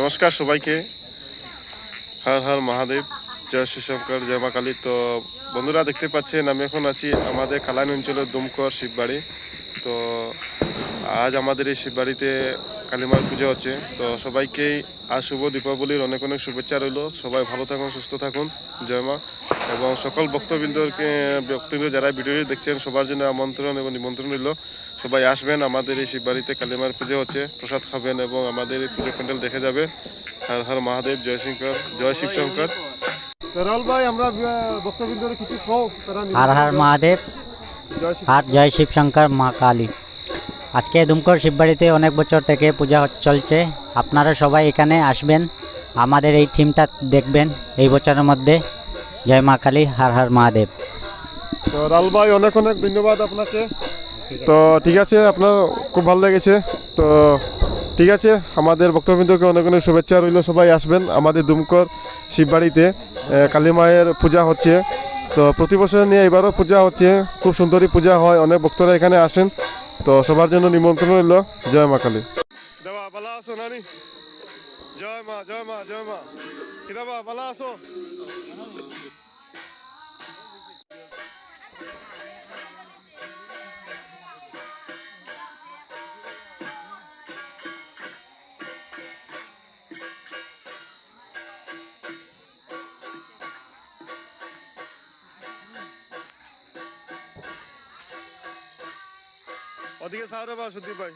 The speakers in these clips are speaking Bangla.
নমস্কার সবাইকে। হর হর মহাদেব, জয় শ্রীশঙ্কর জয় মা কালী। তো বন্ধুরা দেখতে পাচ্ছেন, আমি এখন আছি আমাদের কালাইন অঞ্চলের দুমকর শিববাড়ি। তো আজ আমাদের এই শিববাড়িতে কালীমার পুজো হচ্ছে। তো সবাইকেই আজ শুভ দীপাবলির অনেক অনেক শুভেচ্ছা রইল। সবাই ভালো থাকুন সুস্থ থাকুন। জয় মা। এবং সকল ভক্তবৃন্দকে ভক্তবৃন্দ যারা ভিডিওটি দেখছেন সবার জন্য আমন্ত্রণ এবং নিমন্ত্রণ রইল। সবাই আসবেন আমাদের এই শিববাড়িতে কালীমার পুজো হচ্ছে প্রসাদ খাবেন এবং আমাদের এই পুজো প্যান্ডেল দেখে যাবে। হর হর মহাদেব জয় শঙ্কর জয় শিব শঙ্কর। তো ভাই আমরা বক্তবৃন্দরে কিছু হর হর মহাদেব জয় শ্রী জয় শিব শঙ্কর মা কালী। আজকে দুমকর শিববাড়িতে অনেক বছর থেকে পূজা চলছে। আপনারা সবাই এখানে আসবেন, আমাদের এই থিমটা দেখবেন এই বছরের মধ্যে। জয় মা কালী, হর হর মহাদেব। তো রাহুল ভাই, অনেক অনেক ধন্যবাদ আপনাকে। তো ঠিক আছে, আপনার খুব ভালো লেগেছে। তো ঠিক আছে, আমাদের বক্তবৃন্দকে অনেক অনেক শুভেচ্ছা রইল, সবাই আসবেন আমাদের দুমকর শিববাড়িতে। কালী মায়ের পূজা হচ্ছে। তো প্রতি বছর নিয়ে এবারও পূজা হচ্ছে, খুব সুন্দরী পূজা হয়, অনেক ভক্তরা এখানে আসেন। তো সবার জন্য নিমন্ত্রণ রইল। জয় মা কালী। দেবা ভালো আছো নানি। জয় মা জয় মা জয় মা। কি দেবা ভালো আসো। ওদিকে সাহারে বা সুদীপ ভাই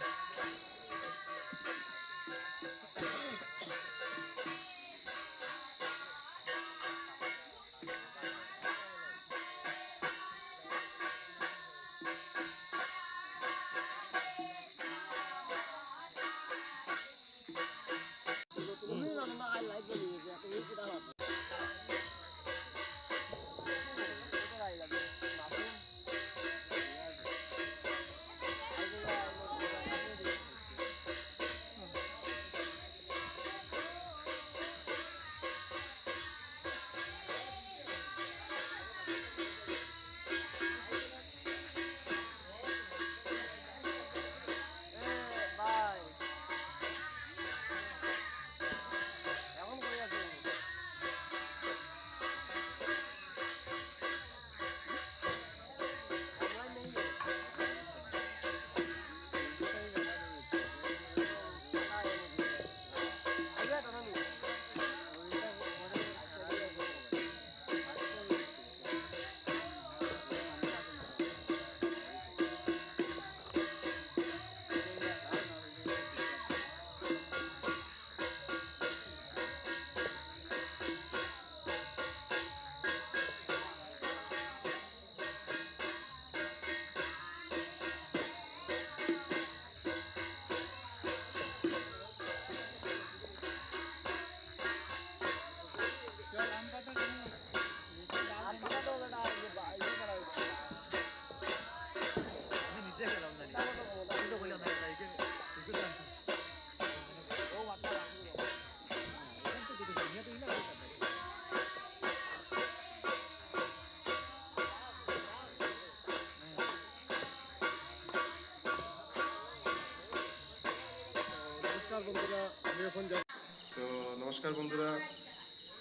তো নমস্কার বন্ধুরা,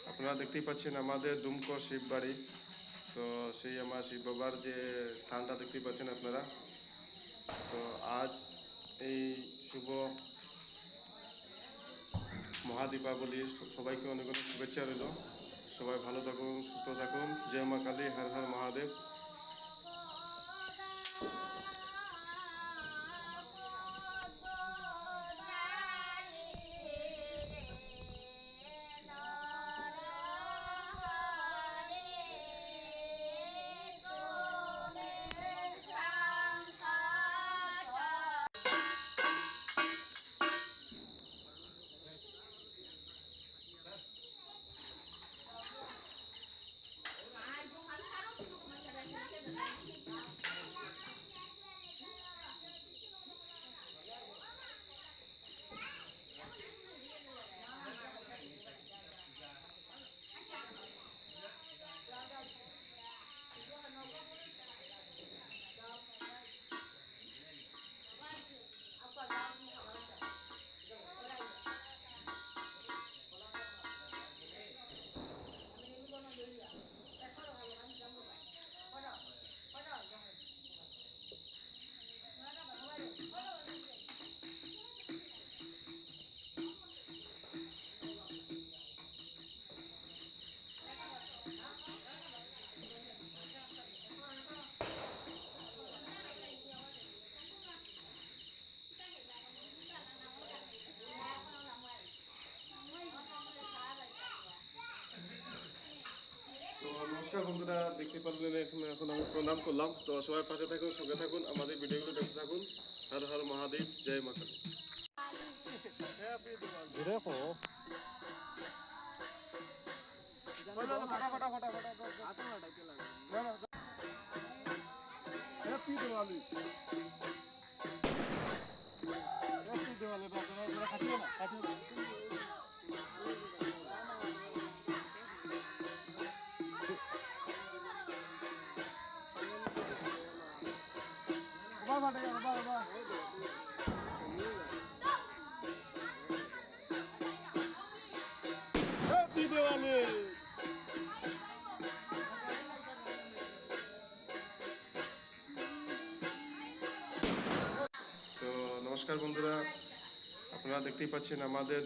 আপনারা দেখতেই পাচ্ছেন আমাদের ডুমকর শিববাড়ি তো সেই আমার শিব বাবার যে স্থানটা দেখতেই পাচ্ছেন আপনারা। তো আজ এই শুভ মহাদীপাবলি, সবাইকে অনেক অনেক শুভেচ্ছা রইল। সবাই ভালো থাকুন, সুস্থ থাকুন। জয় মা কালী, হর হর মহাদেব। নমস্কার বন্ধুরা দেখতে পারলেন এখন এখন আমি প্রণাম করলাম। তো সবাই পাশে থাকুন সঙ্গে থাকুন আমাদের ভিডিওগুলো দেখতে থাকুন। হর হর মহাদেব জয় মা কালী। দেওয়ালে দেওয়ালে কাটিও না কাটিও না নমস্কার বন্ধুরা। আপনারা দেখতেই পাচ্ছেন আমাদের